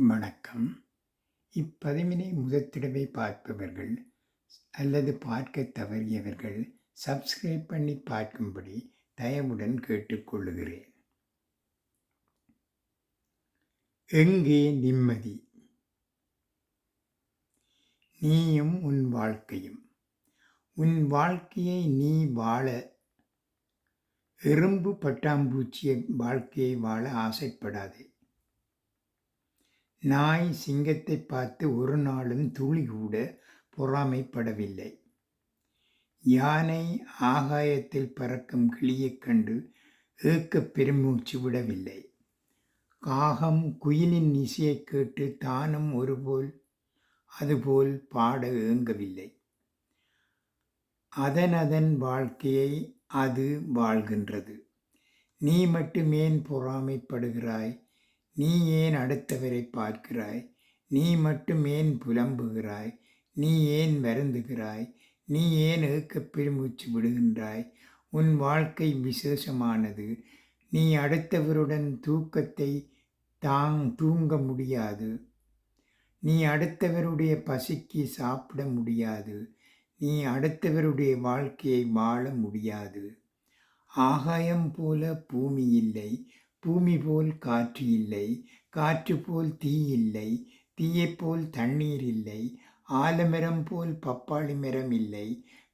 வணக்கம். இப்பதிவினை முதற்தடவை பார்ப்பவர்கள் அல்லது பார்க்க தவறியவர்கள் சப்ஸ்கிரைப் பண்ணி பார்க்கும்படி தயவுடன் கேட்டுக்கொள்ளுகிறேன். எங்கே நிம்மதி? நீயும் உன் வாழ்க்கையும். உன் வாழ்க்கையை நீ வாழ எறும்பு பட்டாம்பூச்சிய வாழ்க்கையை வாழ ஆசைப்படாதே. நாய் சிங்கத்தை பார்த்து ஒரு நாளும் துளி கூட பொறாமைப்படவில்லை. யானை ஆகாயத்தில் பறக்கும் கிளியைக் கண்டு ஏக்கப் பெருமூச்சு விடவில்லை. காகம் குயிலின் இசையைக் கேட்டு தானும் ஒருபோல் அதுபோல் பாட ஏங்கவில்லை. அதனதன் வாழ்க்கையை அது வாழ்கின்றது. நீ மட்டுமேன் பொறாமைப்படுகிறாய்? நீ ஏன் அடுத்தவரை பார்க்கிறாய்? நீ மட்டும் ஏன் புலம்புகிறாய்? நீ ஏன் வருந்துகிறாய்? நீ ஏன் ஏக்கப் பெருமூச்சு விடுகின்றாய்? உன் வாழ்க்கை விசேஷமானது. நீ அடுத்தவருடன் தூக்கத்தை தாங் தூங்க முடியாது. நீ அடுத்தவருடைய பசிக்கு சாப்பிட முடியாது. நீ அடுத்தவருடைய வாழ்க்கையை வாழ முடியாது. ஆகாயம் போல பூமி இல்லை. பூமி போல் காற்று இல்லை காற்று போல் தீ இல்லை தீயைப் போல் தண்ணீர் இல்லை ஆலமரம் போல் பப்பாளி மரம் இல்லை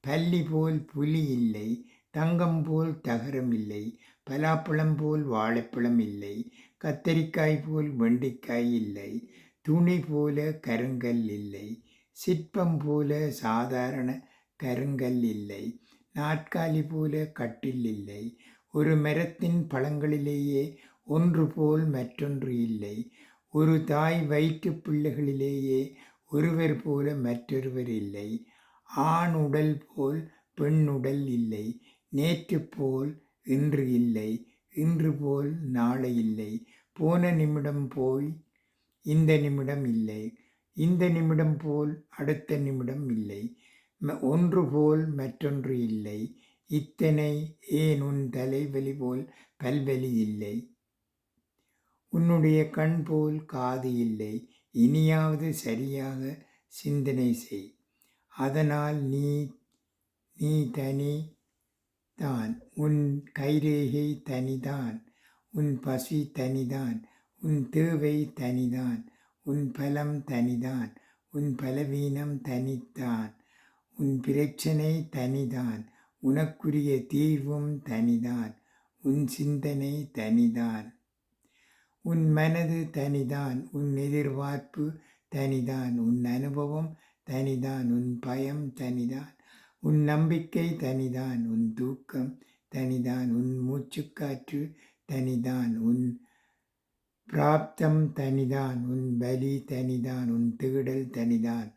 பல்லி போல் புலி இல்லை தங்கம் போல் தகரம் இல்லை பலாப்பழம் போல் வாழைப்பழம் இல்லை கத்தரிக்காய் போல் வெண்டைக்காய் இல்லை துணி போல கருங்கல் இல்லை சிற்பம் போல சாதாரண கருங்கல் இல்லை நாற்காலி போல கட்டில் இல்லை ஒரு மரத்தின் பழங்களிலேயே ஒன்று போல் மற்றொன்று இல்லை. ஒரு தாய் வயிற்று பிள்ளைகளிலேயே ஒருவர் போல மற்றொருவர் இல்லை. ஆண் உடல் போல் பெண் உடல் இல்லை. நேற்று போல் இன்று இல்லை. இன்று போல் நாளை இல்லை. போன நிமிடம் போய் இந்த நிமிடம் இல்லை. இந்த நிமிடம் போல் அடுத்த நிமிடம் இல்லை. ஒன்று போல் மற்றொன்று இல்லை. இத்தனை ஏன் உன் தலைவலி போல் பல்வலி இல்லை? உன்னுடைய கண் போல் காது இல்லை. இனியாவது சரியாக சிந்தனை செய். அதனால் நீ நீ தனி தான். உன் கைரேகை தனிதான் உன் பசி தனிதான் உன் தேவை தனிதான் உன் பலம் தனிதான் உன் பலவீனம் தனித்தான் உன் பிரச்சனை தனிதான் உனக்குரிய தீர்வும் தனிதான் உன் சிந்தனை தனிதான். உன் மனது தனிதான் உன் எதிர்பார்ப்பு தனிதான் உன் அனுபவம் தனிதான் உன் பயம் தனிதான். உன் நம்பிக்கை தனிதான் உன் தூக்கம் தனிதான் உன் மூச்சுக்காற்று தனிதான் உன் பிராப்தம் தனிதான் உன் பலி தனிதான் உன் தேடல் தனிதான்.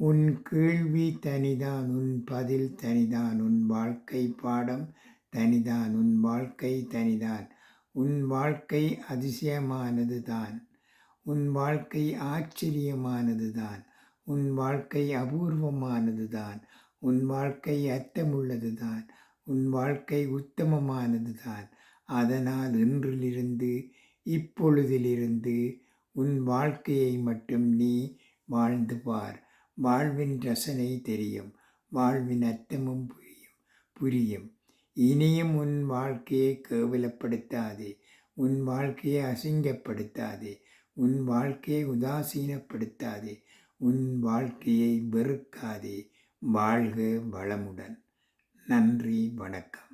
உன் கேள்வி தனிதான் உன் பதில் தனிதான் உன் வாழ்க்கை பாடம் தனிதான் உன் வாழ்க்கை தனிதான். உன் வாழ்க்கை அதிசயமானது தான் உன் வாழ்க்கை ஆச்சரியமானது தான் உன் வாழ்க்கை அபூர்வமானது தான் உன் வாழ்க்கை அர்த்தமுள்ளது தான் உன் வாழ்க்கை உத்தமமானது தான் அதனால் இன்றிலிருந்து இப்பொழுதிலிருந்து உன் வாழ்க்கையை மட்டும் நீ வாழ்ந்து பார். வாழ்வின் ரசனை தெரியும் வாழ்வின் அர்த்தமும் புரியும் புரியும். இனியும் உன் வாழ்க்கையை கேவலப்படுத்தாதே உன் வாழ்க்கையை அசிங்கப்படுத்தாதே உன் வாழ்க்கையை உதாசீனப்படுத்தாதே உன் வாழ்க்கையை வெறுக்காதே. வாழ்க வளமுடன். நன்றி வணக்கம்.